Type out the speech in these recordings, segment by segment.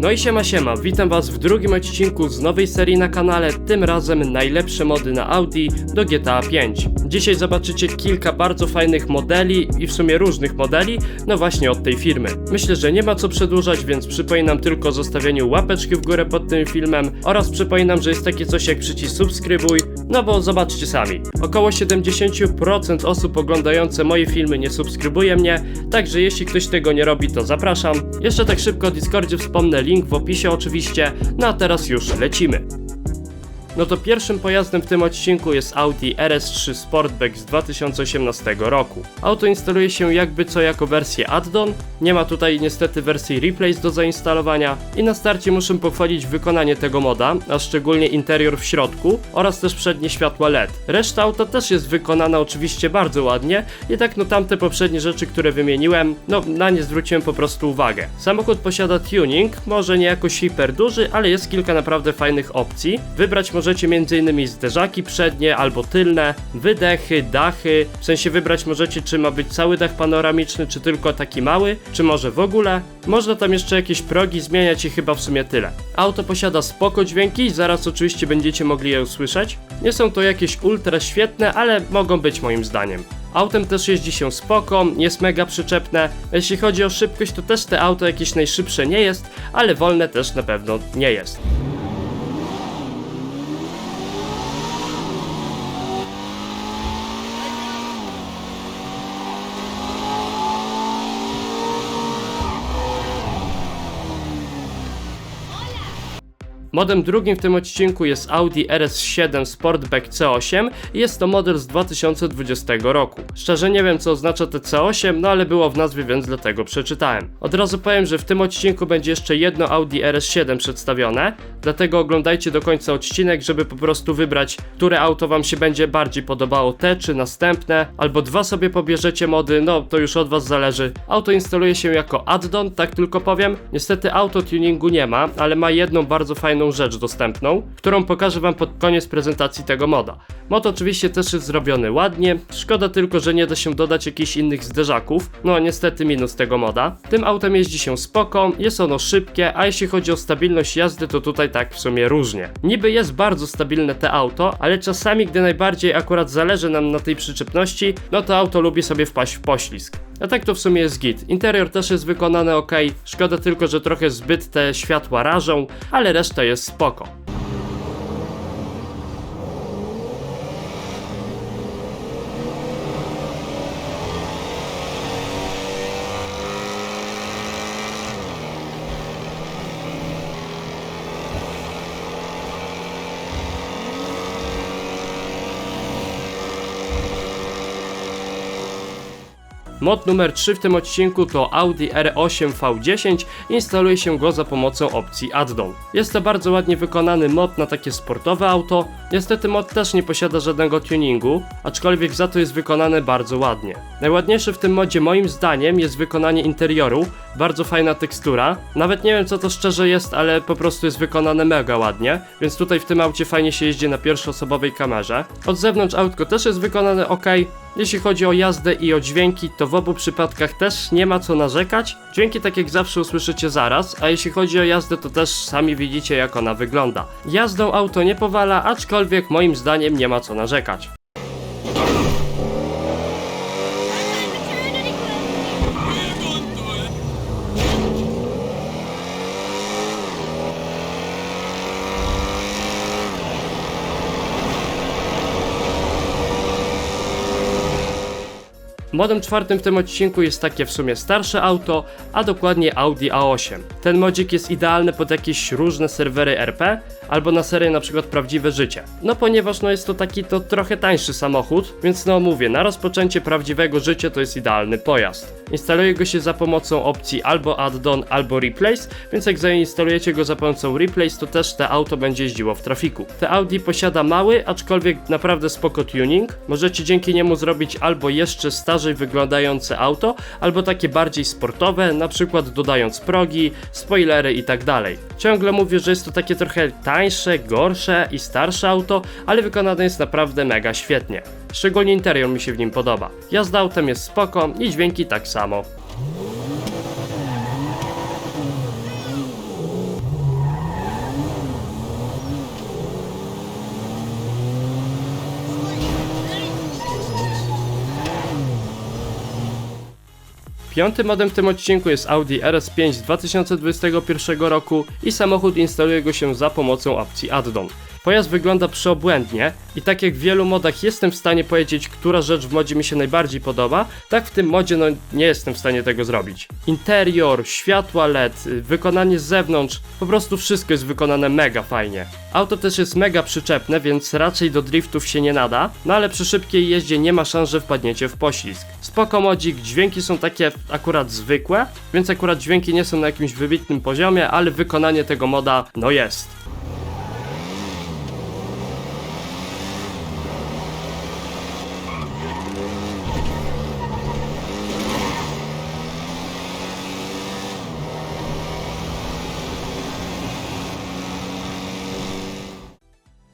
No i siema siema, witam was w drugim odcinku z nowej serii na kanale, tym razem najlepsze mody na Audi do GTA 5. Dzisiaj zobaczycie kilka bardzo fajnych modeli i w sumie różnych modeli, no właśnie od tej firmy. Myślę, że nie ma co przedłużać, więc przypominam tylko zostawieniu łapeczki w górę pod tym filmem oraz przypominam, że jest takie coś jak przycisk subskrybuj, no bo zobaczcie sami. Około 70% osób oglądające moje filmy nie subskrybuje mnie, także jeśli ktoś tego nie robi, to zapraszam. Jeszcze tak szybko o Discordzie wspomnę, link w opisie oczywiście, no a teraz już lecimy. No to pierwszym pojazdem w tym odcinku jest Audi RS3 Sportback z 2018 roku. Auto instaluje się jakby co jako wersję add-on, nie ma tutaj niestety wersji Replace do zainstalowania i na starcie muszę pochwalić wykonanie tego moda, a szczególnie interior w środku oraz też przednie światła LED. Reszta auta też jest wykonana oczywiście bardzo ładnie, jednak no tamte poprzednie rzeczy, które wymieniłem, no na nie zwróciłem po prostu uwagę. Samochód posiada tuning, może nie jakoś hiper duży, ale jest kilka naprawdę fajnych opcji. Wybrać możecie m.in. zderzaki przednie albo tylne, wydechy, dachy, w sensie wybrać możecie czy ma być cały dach panoramiczny, czy tylko taki mały, czy może w ogóle. Można tam jeszcze jakieś progi zmieniać i chyba w sumie tyle. Auto posiada spoko dźwięki zaraz oczywiście będziecie mogli je usłyszeć. Nie są to jakieś ultra świetne, ale mogą być moim zdaniem. Autem też jeździ się spoko, jest mega przyczepne. Jeśli chodzi o szybkość, to też te auto jakieś najszybsze nie jest, ale wolne też na pewno nie jest. Modem drugim w tym odcinku jest Audi RS7 Sportback C8 i jest to model z 2020 roku. Szczerze nie wiem co oznacza te C8, no ale było w nazwie, więc dlatego przeczytałem. Od razu powiem, że w tym odcinku będzie jeszcze jedno Audi RS7 przedstawione, dlatego oglądajcie do końca odcinek, żeby po prostu wybrać, które auto wam się będzie bardziej podobało, te czy następne, albo dwa sobie pobierzecie mody, no to już od was zależy. Auto instaluje się jako add-on, tak tylko powiem. Niestety auto tuningu nie ma, ale ma jedną bardzo fajną rzecz dostępną, którą pokażę wam pod koniec prezentacji tego moda. Mod oczywiście też jest zrobiony ładnie, szkoda tylko, że nie da się dodać jakichś innych zderzaków, no niestety minus tego moda. Tym autem jeździ się spoko, jest ono szybkie, a jeśli chodzi o stabilność jazdy, to tutaj tak w sumie różnie. Niby jest bardzo stabilne te auto, ale czasami, gdy najbardziej akurat zależy nam na tej przyczepności, no to auto lubi sobie wpaść w poślizg. A tak to w sumie jest git. Interior też jest wykonany ok, szkoda tylko, że trochę zbyt te światła rażą, ale reszta jest spoko. Mod numer 3 w tym odcinku to Audi R8 V10 instaluje się go za pomocą opcji Add-on. Jest to bardzo ładnie wykonany mod na takie sportowe auto, niestety mod też nie posiada żadnego tuningu, aczkolwiek za to jest wykonane bardzo ładnie. Najładniejsze w tym modzie moim zdaniem jest wykonanie interioru, bardzo fajna tekstura, nawet nie wiem co to szczerze jest, ale po prostu jest wykonane mega ładnie, więc tutaj w tym aucie fajnie się jeździ na pierwszoosobowej kamerze. Od zewnątrz autko też jest wykonane ok, jeśli chodzi o jazdę i o dźwięki, to w obu przypadkach też nie ma co narzekać. Dźwięki tak jak zawsze usłyszycie zaraz, a jeśli chodzi o jazdę, to też sami widzicie jak ona wygląda. Jazdą auto nie powala, aczkolwiek moim zdaniem nie ma co narzekać. Modem czwartym w tym odcinku jest takie w sumie starsze auto, a dokładnie Audi A8. Ten modzik jest idealny pod jakieś różne serwery RP, albo na serię na przykład Prawdziwe Życie. No ponieważ no jest to taki to trochę tańszy samochód, więc no mówię, na rozpoczęcie prawdziwego życia to jest idealny pojazd. Instaluje go się za pomocą opcji albo add-on, albo replace, więc jak zainstalujecie go za pomocą replace, to też te auto będzie jeździło w trafiku. Te Audi posiada mały, aczkolwiek naprawdę spoko tuning. Możecie dzięki niemu zrobić albo jeszcze starzej wyglądające auto, albo takie bardziej sportowe, na przykład dodając progi, spoilery i tak. Ciągle mówię, że jest to takie trochę tańsze, gorsze i starsze auto, ale wykonane jest naprawdę mega świetnie. Szczególnie interior mi się w nim podoba. Jazda autem jest spoko i dźwięki tak samo. Piątym modem w tym odcinku jest Audi RS5 z 2021 roku i samochód instaluje go się za pomocą opcji addon. Pojazd wygląda przeobłędnie i tak jak w wielu modach jestem w stanie powiedzieć, która rzecz w modzie mi się najbardziej podoba, tak w tym modzie no nie jestem w stanie tego zrobić. Interior, światła LED, wykonanie z zewnątrz, po prostu wszystko jest wykonane mega fajnie. Auto też jest mega przyczepne, więc raczej do driftów się nie nada, no ale przy szybkiej jeździe nie ma szans, że wpadniecie w poślizg. Spoko modzik, dźwięki są takie akurat zwykłe, więc akurat dźwięki nie są na jakimś wybitnym poziomie, ale wykonanie tego moda no jest.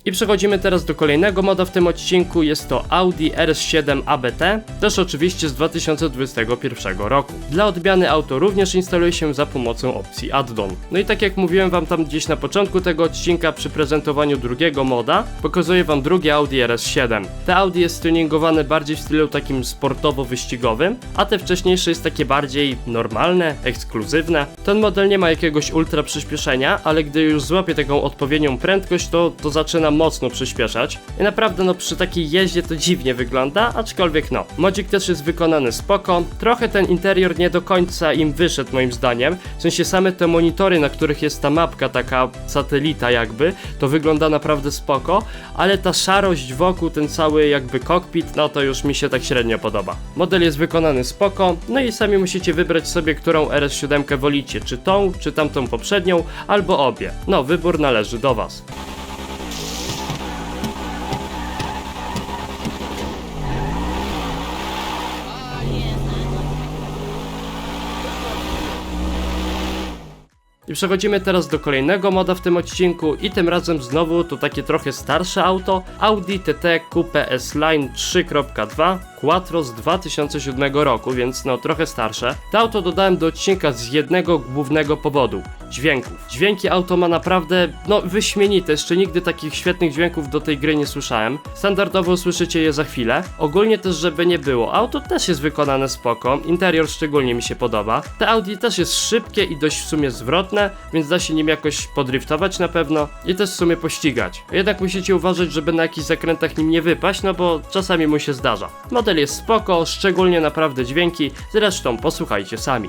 I przechodzimy teraz do kolejnego moda w tym odcinku, jest to Audi RS7 ABT, też oczywiście z 2021 roku. Dla odmiany auto również instaluje się za pomocą opcji addon. No i tak jak mówiłem wam tam gdzieś na początku tego odcinka przy prezentowaniu drugiego moda, pokazuję wam drugie Audi RS7. Te Audi jest tuningowane bardziej w stylu takim sportowo-wyścigowym, a te wcześniejsze jest takie bardziej normalne, ekskluzywne. Ten model nie ma jakiegoś ultra przyspieszenia, ale gdy już złapie taką odpowiednią prędkość, to, to zaczyna mocno przyspieszać. I naprawdę no przy takiej jeździe to dziwnie wygląda, aczkolwiek no. Modzik też jest wykonany spoko. Trochę ten interior nie do końca im wyszedł moim zdaniem. W sensie same te monitory, na których jest ta mapka, taka satelita jakby, to wygląda naprawdę spoko, ale ta szarość wokół, ten cały jakby kokpit, no to już mi się tak średnio podoba. Model jest wykonany spoko, no i sami musicie wybrać sobie, którą RS7 wolicie, czy tą, czy tamtą poprzednią, albo obie. No, wybór należy do Was. I przechodzimy teraz do kolejnego moda w tym odcinku i tym razem znowu to takie trochę starsze auto Audi TT Coupe S-Line 3.2 Quattro z 2007 roku, więc no trochę starsze. To auto dodałem do odcinka z jednego głównego powodu dźwięków. Dźwięki auto ma naprawdę, no wyśmienite, jeszcze nigdy takich świetnych dźwięków do tej gry nie słyszałem. Standardowo usłyszycie je za chwilę. Ogólnie też, żeby nie było, auto też jest wykonane spoko, interior szczególnie mi się podoba. Te Audi też jest szybkie i dość w sumie zwrotne, więc da się nim jakoś podriftować na pewno i też w sumie pościgać. Jednak musicie uważać, żeby na jakichś zakrętach nim nie wypaść, no bo czasami mu się zdarza. Jest spoko, szczególnie naprawdę dźwięki, zresztą posłuchajcie sami.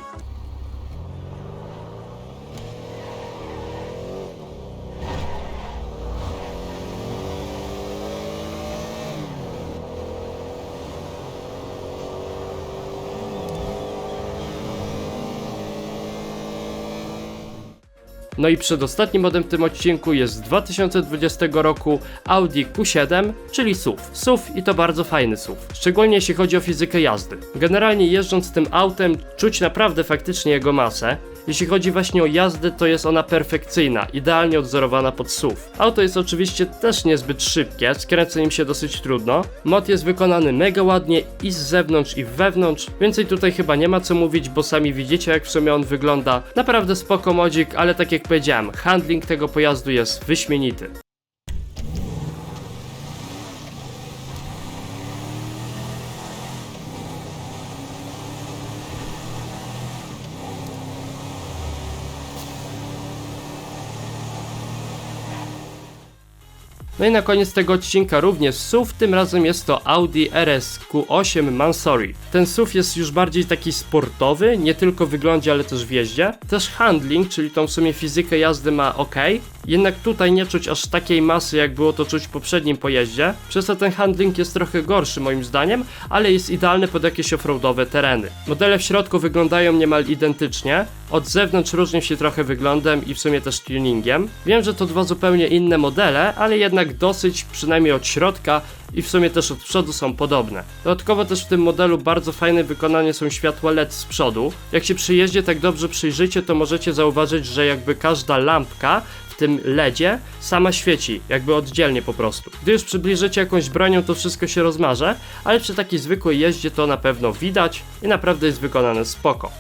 No i przedostatnim modem w tym odcinku jest z 2020 roku Audi Q7, czyli SUV. SUV i to bardzo fajny SUV, szczególnie jeśli chodzi o fizykę jazdy. Generalnie jeżdżąc tym autem czuć naprawdę faktycznie jego masę. Jeśli chodzi właśnie o jazdę, to jest ona perfekcyjna, idealnie odzorowana pod SUV. Auto jest oczywiście też niezbyt szybkie, skręca nim się dosyć trudno. Mod jest wykonany mega ładnie i z zewnątrz i wewnątrz, więcej tutaj chyba nie ma co mówić, bo sami widzicie jak w sumie on wygląda. Naprawdę spoko modzik, ale tak jak powiedziałem, handling tego pojazdu jest wyśmienity. No i na koniec tego odcinka również SUV, tym razem jest to Audi RS Q8 Mansory. Ten SUV jest już bardziej taki sportowy, nie tylko w wyglądzie, ale też w jeździe. Też handling, czyli tą w sumie fizykę jazdy ma ok, jednak tutaj nie czuć aż takiej masy, jak było to czuć w poprzednim pojeździe, przez to ten handling jest trochę gorszy moim zdaniem, ale jest idealny pod jakieś offroadowe tereny. Modele w środku wyglądają niemal identycznie, od zewnątrz różnią się trochę wyglądem i w sumie też tuningiem. Wiem, że to dwa zupełnie inne modele, ale jednak dosyć, przynajmniej od środka i w sumie też od przodu są podobne. Dodatkowo też w tym modelu bardzo fajne wykonanie są światła LED z przodu. Jak się przy jeździe tak dobrze przyjrzycie, to możecie zauważyć, że jakby każda lampka w tym LEDzie sama świeci, jakby oddzielnie po prostu. Gdy już przybliżycie jakąś bronią, to wszystko się rozmarze, ale przy takiej zwykłej jeździe to na pewno widać i naprawdę jest wykonane spoko.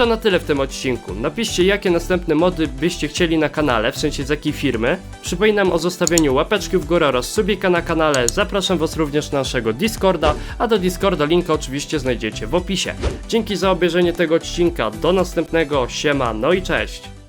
To na tyle w tym odcinku. Napiszcie jakie następne mody byście chcieli na kanale, w sensie z jakiej firmy. Przypominam o zostawieniu łapeczki w górę oraz subika na kanale. Zapraszam was również na naszego Discorda, a do Discorda linka oczywiście znajdziecie w opisie. Dzięki za obejrzenie tego odcinka, do następnego, siema, no i cześć!